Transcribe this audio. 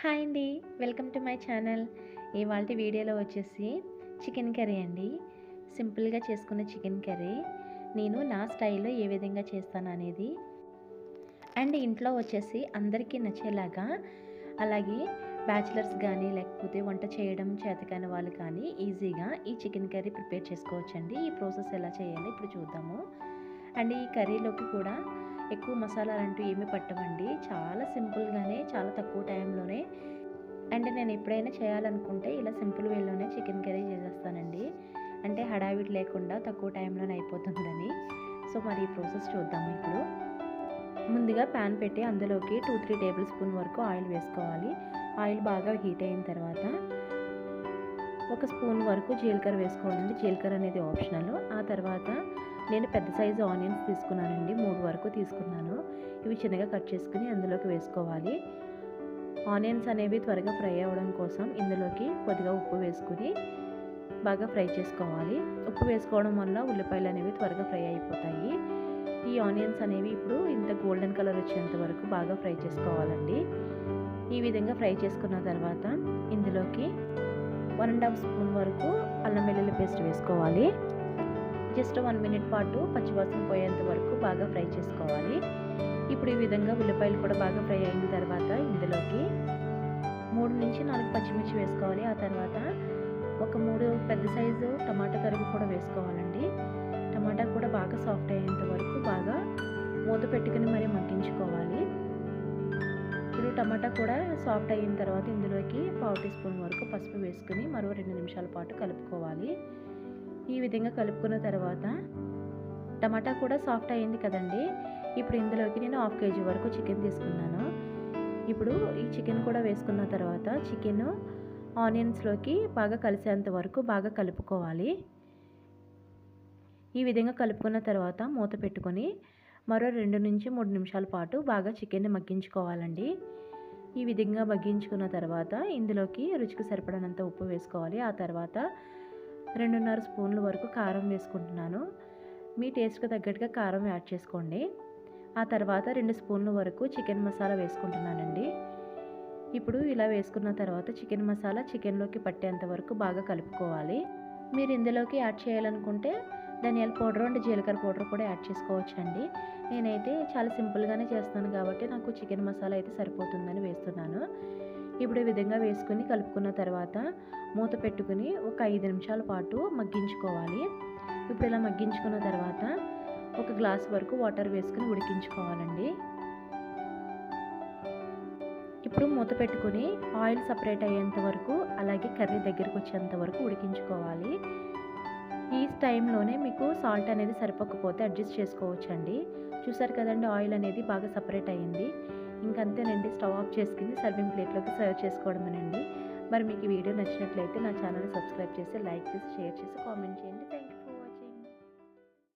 Hi అండి. Welcome to my channel. ఇవాళ వీడియోలో వచ్చేసి చికెన్ కర్రీ అండి. సింపుల్గా చేసుకున్న చికెన్ కర్రీ. నేను నా స్టైల్లో ఏ విధంగా చేస్తాను అనేది. అండ్ ఇంట్లో వచ్చేసి అందరికీ నచ్చేలాగా అలాగే బ్యాచిలర్స్ కానీ లేకపోతే వంట చేయడం చేతకాని వాళ్ళు కానీ ఈజీగా ఈ చికెన్ కర్రీ ప్రిపేర్ చేసుకోవచ్చండి. ఈ ప్రాసెస్ ఎలా చేయాలి ఇప్పుడు చూద్దాము. అండ్ ఈ కర్రీలోకి కూడా ఎక్కువ మసాలాలు అంటూ ఏమీ పట్టవండి. చాలా సింపుల్గానే చాలా తక్కువ టైంలోనే. అండ్ నేను ఎప్పుడైనా చేయాలనుకుంటే ఇలా సింపుల్ వేలోనే చికెన్ కర్రీ చేసేస్తానండి. అంటే హడావిడి లేకుండా తక్కువ టైంలోనే అయిపోతుందని. సో మరి ఈ ప్రాసెస్ చూద్దాము ఇప్పుడు. ముందుగా ప్యాన్ పెట్టి అందులోకి టూ త్రీ టేబుల్ స్పూన్ వరకు ఆయిల్ వేసుకోవాలి. ఆయిల్ బాగా హీట్ అయిన తర్వాత ఒక స్పూన్ వరకు జీలకర్ర వేసుకోవాలండి. జీలకర్ర అనేది ఆప్షనల్. ఆ తర్వాత నేను పెద్ద సైజు ఆనియన్స్ తీసుకున్నానండి. మూడు వరకు తీసుకున్నాను. ఇవి చిన్నగా కట్ చేసుకుని అందులోకి వేసుకోవాలి. ఆనియన్స్ అనేవి త్వరగా ఫ్రై అవ్వడం కోసం ఇందులోకి కొద్దిగా ఉప్పు వేసుకుని బాగా ఫ్రై చేసుకోవాలి. ఉప్పు వేసుకోవడం వల్ల ఉల్లిపాయలు అనేవి త్వరగా ఫ్రై అయిపోతాయి. ఈ ఆనియన్స్ అనేవి ఇప్పుడు ఇంత గోల్డెన్ కలర్ వచ్చేంత వరకు బాగా ఫ్రై చేసుకోవాలండి. ఈ విధంగా ఫ్రై చేసుకున్న తర్వాత ఇందులోకి వన్ అండ్ హాఫ్ స్పూన్ వరకు అల్లం వెల్లుల్లి పేస్ట్ వేసుకోవాలి. జస్ట్ వన్ మినిట్ పాటు పచ్చివాసన పోయేంత వరకు బాగా ఫ్రై చేసుకోవాలి. ఇప్పుడు ఈ విధంగా ఉల్లిపాయలు కూడా బాగా ఫ్రై అయిన తర్వాత ఇందులోకి మూడు నుంచి నాలుగు పచ్చిమిర్చి వేసుకోవాలి. ఆ తర్వాత ఒక మూడు పెద్ద సైజు టమాటా తరుగు కూడా వేసుకోవాలండి. టమాటా కూడా బాగా సాఫ్ట్ అయ్యేంత వరకు బాగా మూత పెట్టుకుని మరీ మగ్గించుకోవాలి. ఇప్పుడు టమాటా కూడా సాఫ్ట్ అయిన తర్వాత ఇందులోకి పావు టీ స్పూన్ వరకు పసుపు వేసుకుని మరో రెండు నిమిషాల పాటు కలుపుకోవాలి. ఈ విధంగా కలుపుకున్న తర్వాత టమాటా కూడా సాఫ్ట్ అయింది కదండి. ఇప్పుడు ఇందులోకి నేను హాఫ్ కేజీ వరకు చికెన్ తీసుకున్నాను. ఇప్పుడు ఈ చికెన్ కూడా వేసుకున్న తర్వాత చికెన్ ఆనియన్స్లోకి బాగా కలిసేంత వరకు బాగా కలుపుకోవాలి. ఈ విధంగా కలుపుకున్న తర్వాత మూత పెట్టుకొని మరో రెండు నుంచి మూడు నిమిషాల పాటు బాగా చికెన్ని మగ్గించుకోవాలండి. ఈ విధంగా మగ్గించుకున్న తర్వాత ఇందులోకి రుచికి సరిపడినంత ఉప్పు వేసుకోవాలి. ఆ తర్వాత రెండున్నర స్పూన్ల వరకు కారం వేసుకుంటున్నాను. మీ టేస్ట్కి తగ్గట్టుగా కారం యాడ్ చేసుకోండి. ఆ తర్వాత రెండు స్పూన్ల వరకు చికెన్ మసాలా వేసుకుంటున్నానండి. ఇప్పుడు ఇలా వేసుకున్న తర్వాత చికెన్ మసాలా చికెన్లోకి పట్టేంత వరకు బాగా కలుపుకోవాలి. మీరు ఇందులోకి యాడ్ చేయాలనుకుంటే ధనియాల పౌడర్ అండ్ జీలకర్ర పౌడర్ కూడా యాడ్ చేసుకోవచ్చండి. నేనైతే చాలా సింపుల్గానే చేస్తాను కాబట్టి నాకు చికెన్ మసాలా అయితే సరిపోతుందని వేస్తున్నాను. ఇప్పుడు ఈ విధంగా వేసుకుని కలుపుకున్న తర్వాత మూత పెట్టుకుని ఒక ఐదు నిమిషాల పాటు మగ్గించుకోవాలి. ఇప్పుడు ఇలా మగ్గించుకున్న తర్వాత ఒక గ్లాస్ వరకు వాటర్ వేసుకుని ఉడికించుకోవాలండి. ఇప్పుడు మూత పెట్టుకుని ఆయిల్ సపరేట్ అయ్యేంత వరకు అలాగే కర్రీ దగ్గరికి వచ్చేంత వరకు ఉడికించుకోవాలి. ఈ టైంలోనే మీకు సాల్ట్ అనేది సరిపోకపోతే అడ్జస్ట్ చేసుకోవచ్చండి. చూసారు కదండి ఆయిల్ అనేది బాగా సపరేట్ అయ్యింది ఇంకంతేనండి స్టవ్ ఆఫ్ చేసుకుని సర్వింగ్ ప్లేట్లోకి సర్వ్ చేసుకోవడమేనండి మరి మీకు వీడియో నచ్చినట్లయితే నా ఛానల్ సబ్స్క్రైబ్ చేసి లైక్ చేసి షేర్ చేసి కామెంట్ చేయండి. థ్యాంక్